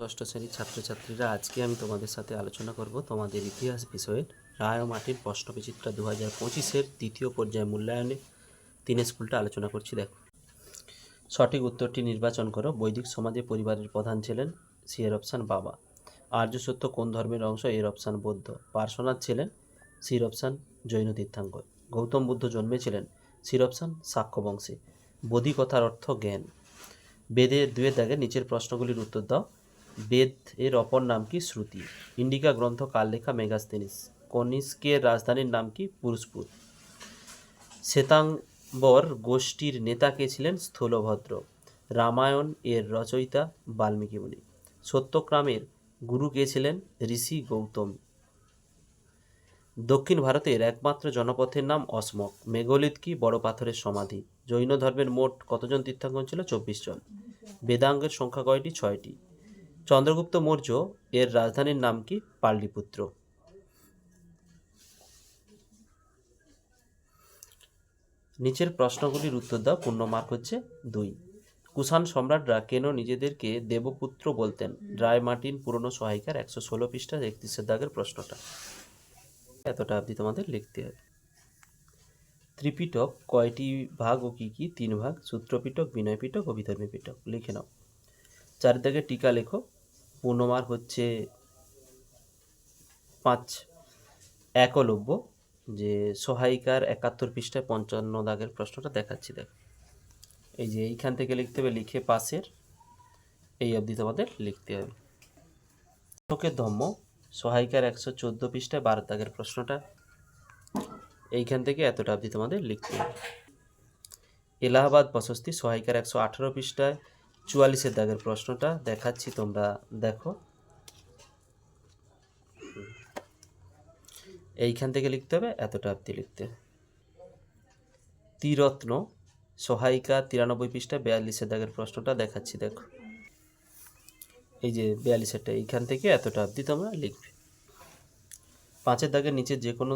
ষষ্ঠ শ্রেণির ছাত্রছাত্রীরা, আজকে আমি তোমাদের সাথে আলোচনা করব তোমাদের ইতিহাস বিষয়ের রায় ও মাটির প্রশ্নবিচিত্রা দু হাজার পঁচিশের দ্বিতীয় পর্যায়ে মূল্যায়নে। তিন স্কুলটা আলোচনা করছি, দেখো। সঠিক উত্তরটি নির্বাচন করো। বৈদিক সমাজে পরিবারের প্রধান ছিলেন সি এর অপশান বাবা। আর্য সত্য কোন ধর্মের অংশ? এর অপশান বৌদ্ধ। পার্শ্বনাথ ছিলেন সির অপশান জৈন তীর্থাঙ্কর। গৌতম বুদ্ধ জন্মেছিলেন সির অপশান সাক্ষ্য বংশে। বোধি কথার অর্থ জ্ঞান। বেদের দুয়ের দাগে নিচের প্রশ্নগুলির উত্তর দাও। বেদ এর অপর নাম কি শ্রুতি? ইন্ডিকা গ্রন্থ কার লেখা মেগাস্তেনিস। কনিষ্কের রাজধানীর নাম কি পুরুষপুর? শ্বেতাম্বর গোষ্ঠীর নেতা কে ছিলেন স্থূলভদ্র? রামায়ণ এর রচয়িতা বাল্মীকি মুনি। সত্যক্রামের গুরু কে ছিলেন ঋষি গৌতম। দক্ষিণ ভারতের একমাত্র জনপথের নাম অসমক। মেঘলিত কি বড় পাথরের সমাধি? জৈন ধর্মের মোট কতজন তীর্থাঙ্কর ছিল? চব্বিশ জন। বেদাঙ্গের সংখ্যা কয়টি? ছয়টি। চন্দ্রগুপ্ত মৌর্য এর রাজধানীর নাম কি? পাটলিপুত্র নিচের প্রশ্নগুলির উত্তর দাও পূর্ণ মার্ক হচ্ছে দুই। কুষাণ সম্রাটরা কেন নিজেদেরকে দেবপুত্র বলতেন? রায় মার্টিন পুরনো সহায়িকার একশো ষোলো পৃষ্ঠা একত্রিশের দাগের প্রশ্নটা। এতটা অবধি তোমাদের লিখতে হবে। ত্রিপিটক কয়টি ভাগ ও কী কী? তিন ভাগ, সূত্রপিটক বিনয় পিটক ও বিধর্মী পিটক লিখে নাও। চার দাগে টিকা লেখো। পূর্ণমার হচ্ছে পাঁচ একলব্য, যে সহায়িকার একাত্তর পৃষ্ঠায় পঞ্চান্ন দাগের প্রশ্নটা দেখাচ্ছি, দেখো। এই যে এইখান থেকে লিখতে হবে, লিখে পাশের, এই অবধি তোমাদের লিখতে হবে। অশোকের ধম্ম সহায়িকার একশো চোদ্দ পৃষ্ঠায় বারো দাগের প্রশ্নটা, এইখান থেকে এতটা অবধি তোমাদের লিখতে হবে। এলাহাবাদ প্রশস্তি সহায়িকার একশো আঠারো পৃষ্ঠায় চুয়াল্লিশের দাগের প্রশ্নটা দেখাচ্ছি, তোমরা দেখো। এইখান থেকে লিখতে হবে, এতটা অবধি লিখতে। হবে ত্রিরত্ন সহায়িকা তিরানব্বই পৃষ্ঠা, বিয়াল্লিশের দাগের প্রশ্নটা দেখাচ্ছি, দেখো। এই যে বিয়াল্লিশেরটা, এইখান থেকে এতটা অবধি তোমরা লিখবে। পাঁচের দাগের নিচে যে কোনো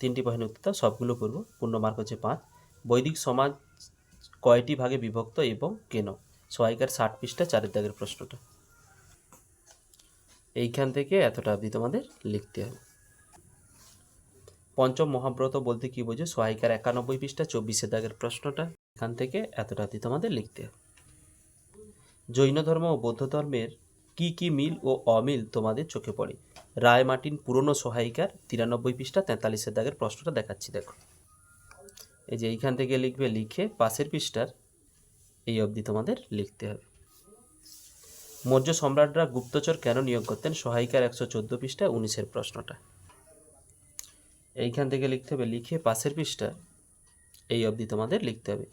তিনটি বাহিনী উত্তর সবগুলো করব। পূর্ণ মার্ক হচ্ছে পাঁচ। বৈদিক সমাজ কয়টি ভাগে বিভক্ত এবং কেন? সহায়িকার ষাট পৃষ্ঠা চারের দাগের প্রশ্নটা। এইখান থেকে এতটা অবধি তোমাদের লিখতে হবে। পঞ্চম মহাব্রত বলতে কি বোঝো? সহায়িকার একানব্বই পৃষ্ঠা চব্বিশের দাগের প্রশ্নটা। এখান থেকে এতটা অবধি তোমাদের লিখতে হবে। জৈন ধর্ম ও বৌদ্ধ ধর্মের কি কি মিল ও অমিল তোমাদের চোখে পড়ে? রায় মার্টিন পুরনো সহায়িকার তিরানব্বই পৃষ্ঠা তেতাল্লিশের দাগের প্রশ্নটা দেখাচ্ছি, দেখো। এই যে এইখান থেকে লিখবে, লিখে পাশের পৃষ্ঠার এই অবধি তোমাদের লিখতে হবে। মৌর্য সম্রাটরা গুপ্তচর কেন নিয়োগ করতেন? সহায়িকার একশো চোদ্দ পৃষ্ঠা উনিশের প্রশ্নটা। এইখান থেকে লিখতে হবে, লিখে পাশের পৃষ্ঠা এই অবধি তোমাদের লিখতে হবে।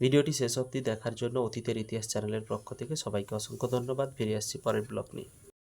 ভিডিওটি শেষ অবধি দেখার জন্য অতীতের ইতিহাস চ্যানেলের পক্ষ থেকে সবাইকে অসংখ্য ধন্যবাদ। ফিরে আসছি পরের ব্লগ নিয়ে।